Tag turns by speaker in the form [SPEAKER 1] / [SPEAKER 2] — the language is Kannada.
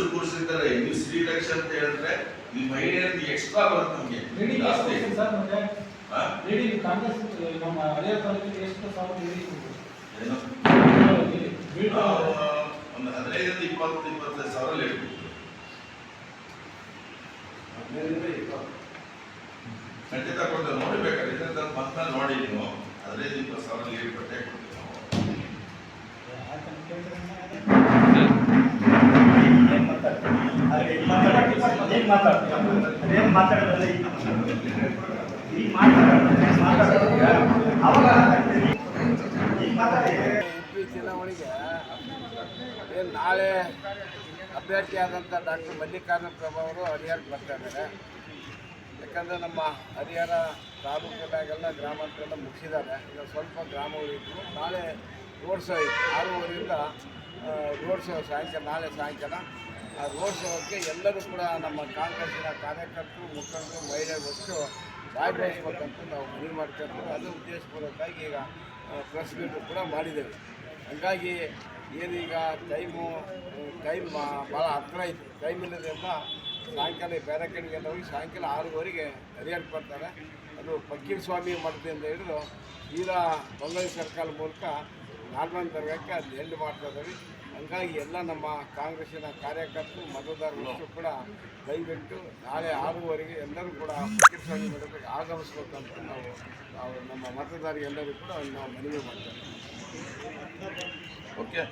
[SPEAKER 1] ಗಂಡಸರು ಕೂರಿಸಿದ್ದಾರೆ ನೀವು ಸ್ತ್ರೀ ರಕ್ಷೆ ಅಂತ ಹೇಳಿದ್ರೆ ಈ ಮಹಿಳೆಯರಿಗೆ ಎಕ್ಸ್ಟ್ರಾ ಬರುತ್ತೆ ನಮಗೆ
[SPEAKER 2] ಲೇಡಿ
[SPEAKER 1] ಜಾಸ್ತಿ
[SPEAKER 2] ಸರ್ ಮತ್ತೆ
[SPEAKER 1] ಹಾ?
[SPEAKER 2] ಲೇಡಿ ಕಾಂಗ್ರೆಸ್ ನಮ್ಮ ಹಳೆಯ ತಾಲೂಕಿಗೆ ಎಷ್ಟು ಸಾವಿರ ಲೇಡಿ
[SPEAKER 1] ಒಂದು ಹದಿನೈದರಿಂದ ಇಪ್ಪತ್ತು ಇಪ್ಪತ್ತೈದು ಸಾವಿರ ಲೇಟ್ ಖಂಡಿತ ಕೊಡ್ತೇವೆ ನೋಡಿಬೇಕಾದ್ರೆ ಇದನ್ನ ಬಂದ್ಮೇಲೆ ನೋಡಿ ನೀವು ಹದಿನೈದು ಇಪ್ಪತ್ತು ಸಾವಿರ ಲೇಟ್ ಬಟ್ಟೆ ಕೊಡ್ತೀವಿ ನಾವು
[SPEAKER 3] ಪಿ ಚುನಾವಣೆಗೆ ಏನು ನಾಳೆ ಅಭ್ಯರ್ಥಿಯಾದಂಥ ಡಾಕ್ಟರ್ ಮಲ್ಲಿಕಾರ್ಜುನ ಪ್ರಭು ಅವರು ಹರಿಹರಕ್ಕೆ ಬರ್ತಾ ಇದ್ದಾರೆ ಯಾಕಂದರೆ ನಮ್ಮ ಹರಿಹರ ತಾಲೂಕಿನಾಗೆಲ್ಲ ಗ್ರಾಮಾಂತರೆಲ್ಲ ಮುಗಿಸಿದ್ದಾರೆ. ಈಗ ಸ್ವಲ್ಪ ಗ್ರಾಮಗಳಿತ್ತು ನಾಳೆ ರೋಡ್ ಶೋ ಇತ್ತು ಆರೂವರೆಯಿಂದ ರೋಡ್ ಶೋ ಸಾಯಂಕಾಲ, ನಾಳೆ ಸಾಯಂಕಾಲ. ಆ ರೋಡ್ ಶೋಕ್ಕೆ ಎಲ್ಲರೂ ಕೂಡ ನಮ್ಮ ಕಾಂಗ್ರೆಸ್ಸಿನ ಕಾರ್ಯಕರ್ತರು, ಮುಖಂಡರು ಮಹಿಳೆಯರು ಭಾಗವಹಿಸ್ಬೇಕಂತ ನಾವು ಮನವಿ ಮಾಡ್ಕೊಂಡ್ರು ಅದು ಉದ್ದೇಶಪೂರ್ವಕವಾಗಿ ಈಗ ಪ್ರೆಸ್ ಮೀಟ್ ಕೂಡ ಮಾಡಿದ್ದೇವೆ. ಹಾಗಾಗಿ ಏನೀಗ ಟೈಮು ಟೈಮ್ ಭಾಳ ಹತ್ತಿರ ಇತ್ತು ಟೈಮ್ ಇಲ್ಲದ್ರಿಂದ ಸಾಯಂಕಾಲ ಬೇರೆ ಕಡೆಗೆಲ್ಲ ಹೋಗಿ ಸಾಯಂಕಾಲ ಆರೂವರೆಗೆ ಸರಿಯಾಗಿ ಬರ್ತಾರೆ ಅದು ಫಕೀರ್ ಸ್ವಾಮಿ ಮಠದಿಂದ ಹಿಡಿದು ಈಗ ಬಂಗಾಳಿ ಸರ್ಕಾರ ಮೂಲಕ ನಾಲ್ವನ್ ದರ್ಗಕ್ಕೆ ಅದು ಎಲ್ಲಿ ಮಾಡ್ತಾ ಇದ್ದೀವಿ ಹಂಗಾಗಿ ಎಲ್ಲ ನಮ್ಮ ಕಾಂಗ್ರೆಸ್ಸಿನ ಕಾರ್ಯಕರ್ತರು, ಮತದಾರರು ಕೂಡ ದಯವಿಟ್ಟು ನಾಳೆ ಆರೂವರೆಗೆ ಎಲ್ಲರೂ ಕೂಡ ಫಕೀರ್ ಸ್ವಾಮಿ ಮಠಕ್ಕೆ ಆಗಮಿಸ್ಬೇಕಂತ ನಾವು ನಮ್ಮ ಮತದಾರರಿಗೆಲ್ಲರಿಗೂ ಕೂಡ ನಾವು ಮನವಿ ಮಾಡ್ತೇವೆ.
[SPEAKER 1] ಓಕೆ